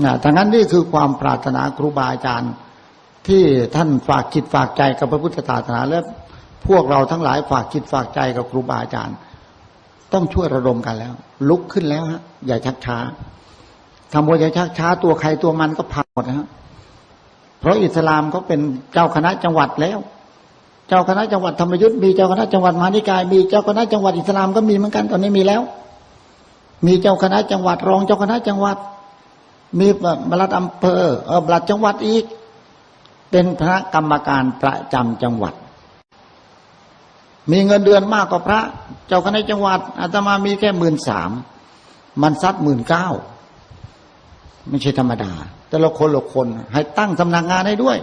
นะทังนั้นนี่คือความปรารถนาครูบาอาจารย์ ที่ท่านฝากจิตฝากใจกับพระพุทธศาสนาและพวกเราทั้งหลายฝากจิตฝากใจกับครูบาอาจารย์ ต้องช่วยระดมกันแล้ว ลุกขึ้นแล้วฮะอย่าชักช้าทำโมอย่าชักช้าตัวใครตัวมันก็พังหมดนะฮะเพราะอิสลามเขาเป็นเจ้าคณะจังหวัดแล้ว เจ้าคณะจังหวัดธรรมยุทธ์มีเจ้าคณะจังหวัดมหานิกาย มีเจ้าคณะจังหวัดอิสลามก็มีเหมือนกันตอนนี้มีแล้ว มีเจ้าคณะจังหวัดรองเจ้าคณะจังหวัด มีบลัดอำเภอเออบลัดจังหวัดอีก เป็นพระกรรมการประจำจังหวัด มีเงินเดือนมากกว่าพระ เจ้าคณะจังหวัดอาตมามีแค่หมื่นสามมันซัดหมื่นเก้าไม่ใช่ธรรมดา แต่ละคนละคน ให้ตั้งสำนักงานให้ด้วย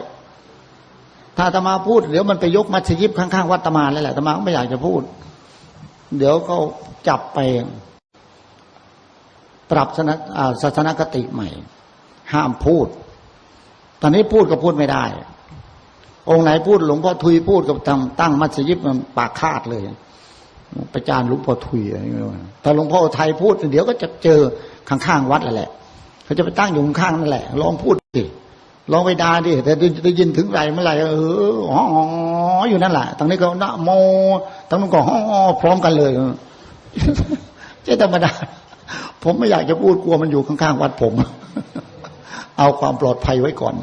ถ้าอาตมาพูด เดี๋ยวมันไปยกมัสยิดข้างๆวัดอาตมาแล้วแหละอาตมาไม่อยากจะพูด เดี๋ยวเขาจับไป ปรับศาสนาคติใหม่ ห้ามพูด ตอนนี้พูดก็พูดไม่ได้ องค์ไหนพูดหลวงพ่อทุยพูดกับตั้งตั้งมัสยิดมันปากคาดเลยประจานหลวงพ่อทุยอะไรไม่รู้ถ้าหลวงพ่อไทยพูด เดี๋ยวก็จะเจอข้างๆวัดแหละเขาจะไปตั้งอยู่ข้างนั่นแหละ ลองพูดดิลองไปด่าดิแต่ได้ยินถึงไรเมื่อไหร่เอออ๋ออยู่นั่นแหละตรงนี้ก็นะโมตรงนู้นก็อ๋อพร้อมกันเลยเจ๊ธรรมดา ผมไม่อยากจะพูดกลัวมันอยู่ข้างๆวัดผม เอาความปลอดภัยไว้ก่อน